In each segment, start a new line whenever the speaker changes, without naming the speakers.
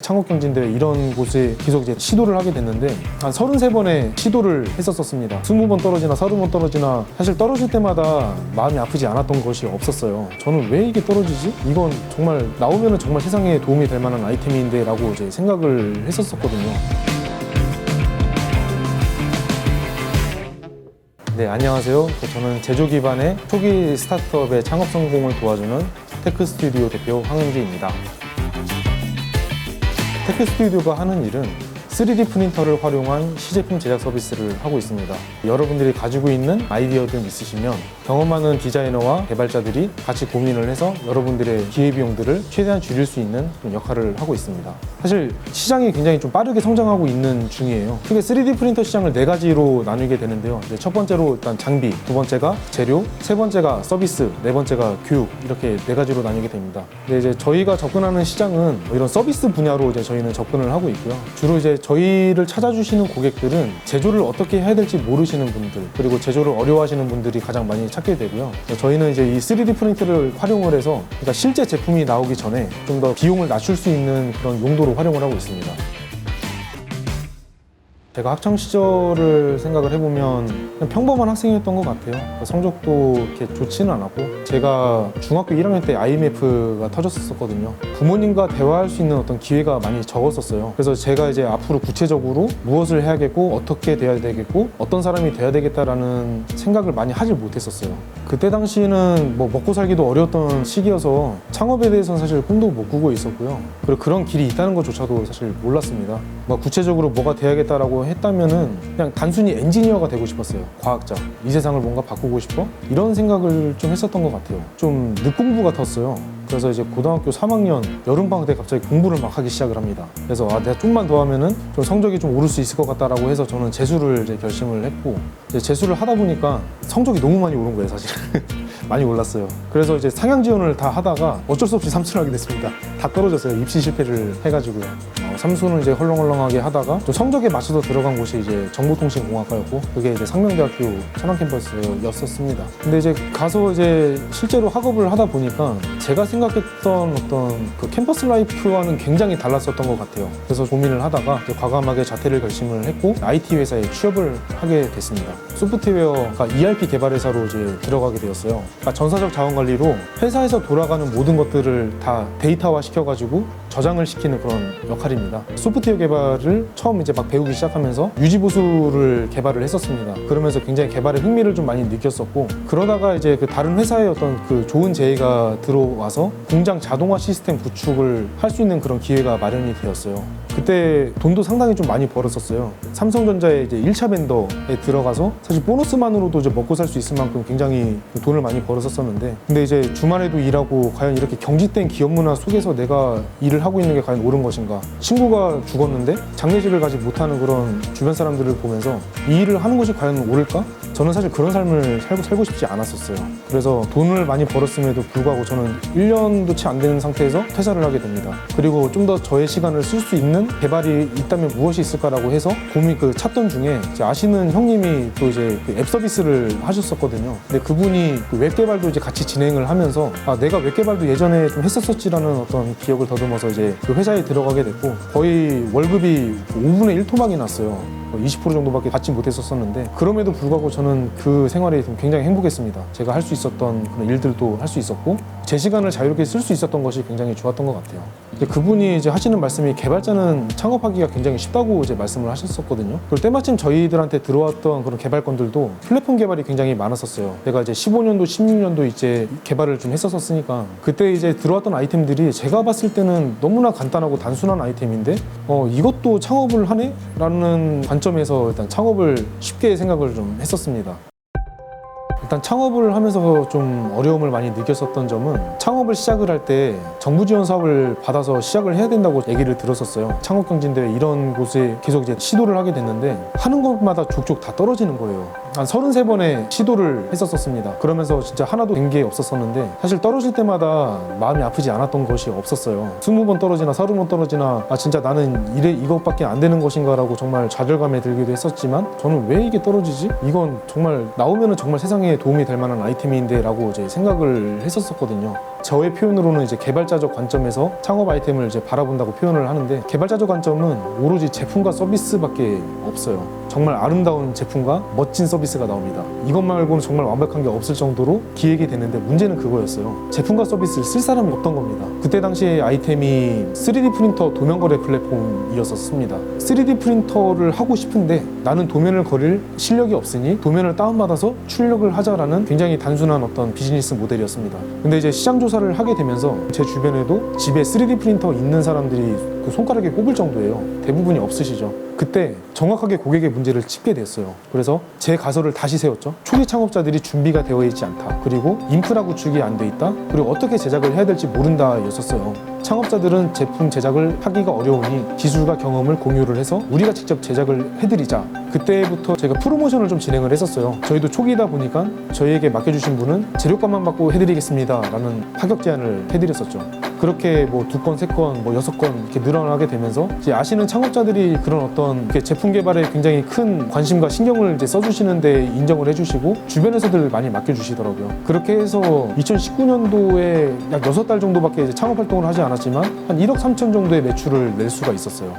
창업경진대회 이런 곳에 계속 이제 시도를 하게 됐는데 한 33번의 시도를 했었었습니다. 20번 떨어지나 30번 떨어지나 사실 떨어질 때마다 마음이 아프지 않았던 것이 없었어요. 저는 왜 이게 떨어지지? 이건 정말 나오면은 정말 세상에 도움이 될 만한 아이템인데 라고 이제 생각을 했었었거든요. 네, 안녕하세요. 저는 제조 기반의 초기 스타트업의 창업 성공을 도와주는 테크 스튜디오 대표 황은기입니다. 테크 스튜디오가 하는 일은 3D 프린터를 활용한 시제품 제작 서비스를 하고 있습니다. 여러분들이 가지고 있는 아이디어들 있으시면 경험 많은 디자이너와 개발자들이 같이 고민을 해서 여러분들의 기회비용들을 최대한 줄일 수 있는 역할을 하고 있습니다. 사실 시장이 굉장히 좀 빠르게 성장하고 있는 중이에요. 크게 3D 프린터 시장을 네 가지로 나누게 되는데요. 첫 번째로 일단 장비, 두 번째가 재료, 세 번째가 서비스, 네 번째가 교육 이렇게 네 가지로 나뉘게 됩니다. 근데 이제 저희가 접근하는 시장은 뭐 이런 서비스 분야로 이제 저희는 접근을 하고 있고요. 주로 이제 저희를 찾아주시는 고객들은 제조를 어떻게 해야 될지 모르시는 분들 그리고 제조를 어려워하시는 분들이 가장 많이 찾게 되고요. 저희는 이제 이 3D 프린터를 활용을 해서 그러니까 실제 제품이 나오기 전에 좀 더 비용을 낮출 수 있는 그런 용도로 활용을 하고 있습니다. 제가 학창 시절을 생각을 해보면 평범한 학생이었던 것 같아요. 성적도 이렇게 좋지는 않았고 제가 중학교 1학년 때 IMF가 터졌었거든요. 부모님과 대화할 수 있는 어떤 기회가 많이 적었었어요. 그래서 제가 이제 앞으로 구체적으로 무엇을 해야겠고 어떻게 돼야 되겠고 어떤 사람이 돼야 되겠다라는 생각을 많이 하질 못했었어요. 그때 당시에는 뭐 먹고 살기도 어려웠던 시기여서 창업에 대해서는 사실 꿈도 못 꾸고 있었고요. 그리고 그런 길이 있다는 것조차도 사실 몰랐습니다. 뭐 구체적으로 뭐가 돼야겠다라고 했다면은 그냥 단순히 엔지니어가 되고 싶었어요. 과학자. 이 세상을 뭔가 바꾸고 싶어? 이런 생각을 좀 했었던 것 같아요. 좀 늦공부 같았어요. 그래서 이제 고등학교 3학년 여름방학 때 갑자기 공부를 막 하기 시작을 합니다. 그래서 아, 내가 좀만 더 하면은 좀 성적이 좀 오를 수 있을 것 같다라고 해서 저는 재수를 이제 결심을 했고 이제 재수를 하다 보니까 성적이 너무 많이 오른 거예요, 사실. 많이 올랐어요. 그래서 이제 상향 지원을 다 하다가 어쩔 수 없이 삼수를 하게 됐습니다. 다 떨어졌어요. 입시 실패를 해가지고요. 어, 삼수는 이제 헐렁헐렁하게 하다가 좀 성적에 맞춰서 들어간 곳이 이제 정보통신공학과였고 그게 이제 상명대학교 천안 캠퍼스였었습니다. 근데 이제 가서 이제 실제로 학업을 하다 보니까 제가 생각했던 어떤 그 캠퍼스 라이프와는 굉장히 달랐었던 것 같아요. 그래서 고민을 하다가 과감하게 자퇴를 결심을 했고 IT 회사에 취업을 하게 됐습니다. 소프트웨어가 ERP 개발 회사로 이제 들어가게 되었어요. 그러니까 전사적 자원 관리로 회사에서 돌아가는 모든 것들을 다 데이터화 시켜가지고 저장을 시키는 그런 역할입니다. 소프트웨어 개발을 처음 이제 막 배우기 시작하면서 유지 보수를 개발을 했었습니다. 그러면서 굉장히 개발에 흥미를 좀 많이 느꼈었고 그러다가 이제 그 다른 회사의 어떤 그 좋은 제의가 들어와서 공장 자동화 시스템 구축을 할 수 있는 그런 기회가 마련이 되었어요. 그때 돈도 상당히 좀 많이 벌었었어요. 삼성전자의 이제 1차 벤더에 들어가서 사실 보너스만으로도 이제 먹고 살 수 있을 만큼 굉장히 돈을 많이 벌었었었는데 근데 이제 주말에도 일하고 과연 이렇게 경직된 기업 문화 속에서 내가 일을 하고 있는 게 과연 옳은 것인가 친구가 죽었는데 장례식을 가지 못하는 그런 주변 사람들을 보면서 이 일을 하는 것이 과연 옳을까? 저는 사실 그런 삶을 살고, 살고 싶지 않았었어요. 그래서 돈을 많이 벌었음에도 불구하고 저는 1년도 채 안 되는 상태에서 퇴사를 하게 됩니다. 그리고 좀 더 저의 시간을 쓸 수 있는 개발이 있다면 무엇이 있을까라고 해서 고민 그 찾던 중에 아시는 형님이 또 이제 그 앱 서비스를 하셨었거든요. 근데 그분이 그 웹 개발도 이제 같이 진행을 하면서 아 내가 웹 개발도 예전에 좀 했었었지라는 어떤 기억을 더듬어서 이제 그 회사에 들어가게 됐고 거의 월급이 5분의 1 토막이 났어요. 20% 정도밖에 받지 못했었었는데 그럼에도 불구하고 저는 그 생활이 좀 굉장히 행복했습니다. 제가 할 수 있었던 그런 일들도 할 수 있었고 제 시간을 자유롭게 쓸 수 있었던 것이 굉장히 좋았던 것 같아요. 이제 그분이 이제 하시는 말씀이 개발자는 창업하기가 굉장히 쉽다고 이제 말씀을 하셨었거든요. 그리고 때마침 저희들한테 들어왔던 그런 개발건들도 플랫폼 개발이 굉장히 많았었어요. 제가 이제 15년도, 16년도 이제 개발을 좀 했었었으니까 그때 이제 들어왔던 아이템들이 제가 봤을 때는 너무나 간단하고 단순한 아이템인데 어, 이것도 창업을 하네? 라는 관점 에서 일단 창업을 쉽게 생각을 좀 했었습니다. 일단 창업을 하면서 좀 어려움을 많이 느꼈었던 점은 창업을 시작을 할 때 정부 지원 사업을 받아서 시작을 해야 된다고 얘기를 들었었어요. 창업 경진대회 이런 곳에 계속 이제 시도를 하게 됐는데 하는 것마다 족족 다 떨어지는 거예요. 한 33번의 시도를 했었었습니다. 그러면서 진짜 하나도 된 게 없었었는데 사실 떨어질 때마다 마음이 아프지 않았던 것이 없었어요. 20번 떨어지나 30번 떨어지나 아 진짜 나는 이래 이것밖에 안 되는 것인가라고 정말 좌절감에 들기도 했었지만 저는 왜 이게 떨어지지? 이건 정말 나오면은 정말 세상에 도움이 될 만한 아이템인데라고 이제 생각을 했었었거든요. 저의 표현으로는 이제 개발자적 관점에서 창업 아이템을 이제 바라본다고 표현을 하는데 개발자적 관점은 오로지 제품과 서비스밖에 없어요. 정말 아름다운 제품과 멋진 서비스가 나옵니다. 이것 말고는 정말 완벽한 게 없을 정도로 기획이 되는데 문제는 그거였어요. 제품과 서비스를 쓸 사람이 없던 겁니다. 그때 당시에 아이템이 3D 프린터 도면 거래 플랫폼이었었습니다. 3D 프린터를 하고 싶은데 나는 도면을 거릴 실력이 없으니 도면을 다운받아서 출력을 하자라는 굉장히 단순한 어떤 비즈니스 모델이었습니다. 근데 이제 시장 조사를 하게 되면서 제 주변에도 집에 3D 프린터 있는 사람들이 그 손가락에 꼽을 정도예요. 대부분이 없으시죠. 그때 정확하게 고객의 문제를 짚게 됐어요. 그래서 제 가설을 다시 세웠죠. 초기 창업자들이 준비가 되어 있지 않다. 그리고 인프라 구축이 안 돼 있다. 그리고 어떻게 제작을 해야 될지 모른다였었어요. 창업자들은 제품 제작을 하기가 어려우니 기술과 경험을 공유를 해서 우리가 직접 제작을 해드리자. 그때부터 제가 프로모션을 좀 진행을 했었어요. 저희도 초기다 보니까 저희에게 맡겨주신 분은 재료값만 받고 해드리겠습니다 라는 파격 제안을 해드렸었죠. 그렇게 뭐 두 건, 세 건, 뭐 여섯 건 이렇게 늘어나게 되면서 이제 아시는 창업자들이 그런 어떤 이렇게 제품 개발에 굉장히 큰 관심과 신경을 이제 써주시는데 인정을 해주시고 주변에서들 많이 맡겨주시더라고요. 그렇게 해서 2019년도에 약 여섯 달 정도밖에 이제 창업 활동을 하지 않았지만 한 1억 3천 정도의 매출을 낼 수가 있었어요.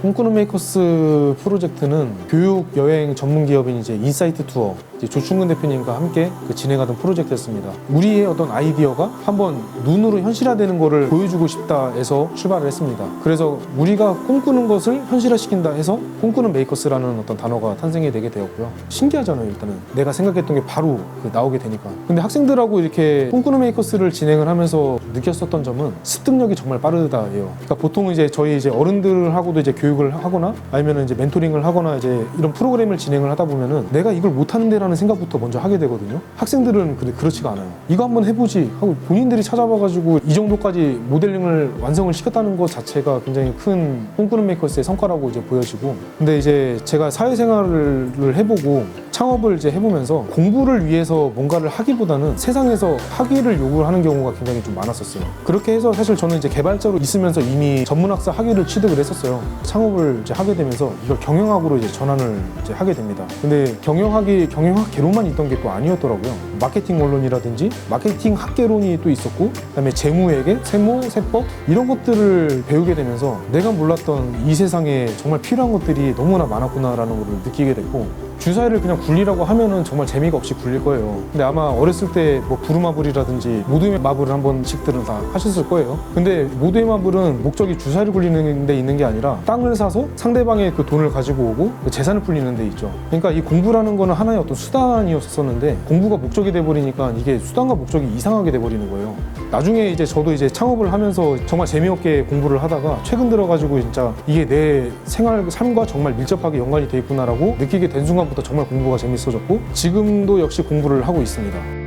꿈꾸는 메이커스 프로젝트는 교육 여행 전문 기업인 이제 인사이트 투어 조충근 대표님과 함께 그 진행하던 프로젝트였습니다. 우리의 어떤 아이디어가 한번 눈으로 현실화되는 거를 보여주고 싶다 해서 출발을 했습니다. 그래서 우리가 꿈꾸는 것을 현실화시킨다 해서 꿈꾸는 메이커스라는 어떤 단어가 탄생이 되게 되었고요. 신기하잖아요, 일단은. 내가 생각했던 게 바로 그 나오게 되니까. 근데 학생들하고 이렇게 꿈꾸는 메이커스를 진행을 하면서 느꼈었던 점은 습득력이 정말 빠르다예요. 그러니까 보통 이제 저희 이제 어른들하고도 이제 교육을 하거나 아니면 이제 멘토링을 하거나 이제 이런 프로그램을 진행을 하다 보면은 내가 이걸 못하는데라는 생각부터 먼저 하게 되거든요. 학생들은 근데 그렇지가 않아요. 이거 한번 해보지 하고 본인들이 찾아봐가지고 이 정도까지 모델링을 완성을 시켰다는 것 자체가 굉장히 큰 꿈꾸는 메이커스의 성과라고 이제 보여지고 근데 이제 제가 사회생활을 해보고 창업을 이제 해보면서 공부를 위해서 뭔가를 하기보다는 세상에서 학위를 요구하는 경우가 굉장히 좀 많았었어요. 그렇게 해서 사실 저는 이제 개발자로 있으면서 이미 전문학사 학위를 취득을 했었어요. 창업을 이제 하게 되면서 이걸 경영학으로 이제 전환을 이제 하게 됩니다. 근데 경영학이 경영학개론만 있던 게 또 아니었더라고요. 마케팅 원론이라든지 마케팅 학개론이 또 있었고 그다음에 재무회계, 세무, 세법 이런 것들을 배우게 되면서 내가 몰랐던 이 세상에 정말 필요한 것들이 너무나 많았구나라는 걸 느끼게 됐고 주사위를 그냥 굴리라고 하면은 정말 재미가 없이 굴릴 거예요. 근데 아마 어렸을 때 뭐 부루마블이라든지 모두의 마블을 한 번씩들은 다 하셨을 거예요. 근데 모두의 마블은 목적이 주사위를 굴리는 데 있는 게 아니라 땅을 사서 상대방의 그 돈을 가지고 오고 그 재산을 풀리는 데 있죠. 그러니까 이 공부라는 거는 하나의 어떤 수단이었었는데 공부가 목적이 돼 버리니까 이게 수단과 목적이 이상하게 돼 버리는 거예요. 나중에 이제 저도 이제 창업을 하면서 정말 재미없게 공부를 하다가 최근 들어가지고 진짜 이게 내 생활 삶과 정말 밀접하게 연관이 돼 있구나라고 느끼게 된 순간부터 정말 공부가 재밌어졌고 지금도 역시 공부를 하고 있습니다.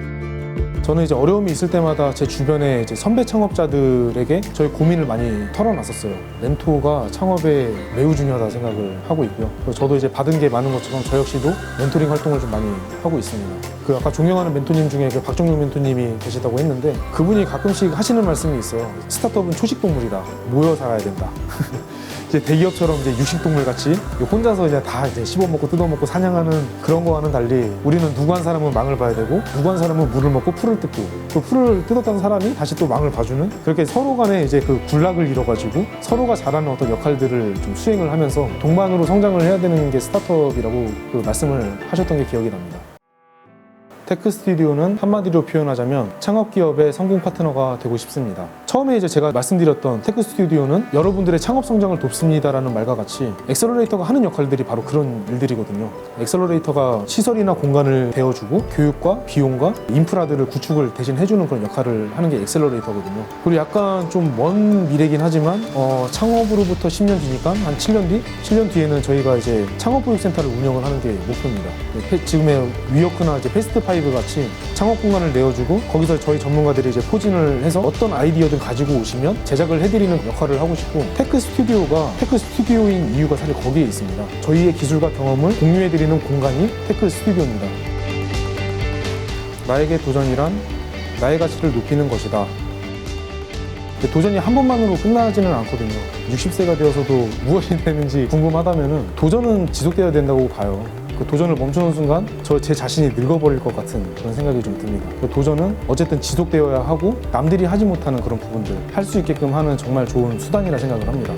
저는 이제 어려움이 있을 때마다 제 주변에 이제 선배 창업자들에게 저희 고민을 많이 털어놨었어요. 멘토가 창업에 매우 중요하다 생각을 하고 있고요. 저도 이제 받은 게 많은 것처럼 저 역시도 멘토링 활동을 좀 많이 하고 있습니다. 그 아까 존경하는 멘토님 중에 그 박정용 멘토님이 계시다고 했는데 그분이 가끔씩 하시는 말씀이 있어요. 스타트업은 초식 동물이다. 모여 살아야 된다. 이제 대기업처럼 이제 육식동물 같이 혼자서 그냥 다 이제 씹어먹고 뜯어먹고 사냥하는 그런 거와는 달리 우리는 누구 한 사람은 망을 봐야 되고 누구 한 사람은 물을 먹고 풀을 뜯고 그 풀을 뜯었던 사람이 다시 또 망을 봐주는 그렇게 서로 간에 이제 그 굴락을 이뤄가지고 서로가 잘하는 어떤 역할들을 좀 수행을 하면서 동반으로 성장을 해야 되는 게 스타트업이라고 그 말씀을 하셨던 게 기억이 납니다. 테크 스튜디오는 한마디로 표현하자면 창업 기업의 성공 파트너가 되고 싶습니다. 처음에 이제 제가 말씀드렸던 테크 스튜디오는 여러분들의 창업 성장을 돕습니다라는 말과 같이 엑셀러레이터가 하는 역할들이 바로 그런 일들이거든요. 엑셀러레이터가 시설이나 공간을 대어주고 교육과 비용과 인프라들을 구축을 대신 해주는 그런 역할을 하는 게 엑셀러레이터거든요. 그리고 약간 좀 먼 미래긴 하지만 어, 창업으로부터 10년 뒤니까 한 7년 뒤? 7년 뒤에는 저희가 이제 창업교육센터를 운영을 하는 게 목표입니다. 네, 페- 지금의 위워크나 이제 패스트 파이브 같이 창업 공간을 내어주고 거기서 저희 전문가들이 이제 포진을 해서 어떤 아이디어든 가지고 오시면 제작을 해드리는 역할을 하고 싶고 테크 스튜디오가 테크 스튜디오인 이유가 사실 거기에 있습니다. 저희의 기술과 경험을 공유해드리는 공간이 테크 스튜디오입니다. 나에게 도전이란 나의 가치를 높이는 것이다. 도전이 한 번만으로 끝나지는 않거든요. 60세가 되어서도 무엇이 되는지 궁금하다면 도전은 지속돼야 된다고 봐요. 그 도전을 멈추는 순간 저 제 자신이 늙어버릴 것 같은 그런 생각이 좀 듭니다. 그 도전은 어쨌든 지속되어야 하고 남들이 하지 못하는 그런 부분들 할 수 있게끔 하는 정말 좋은 수단이라 생각을 합니다.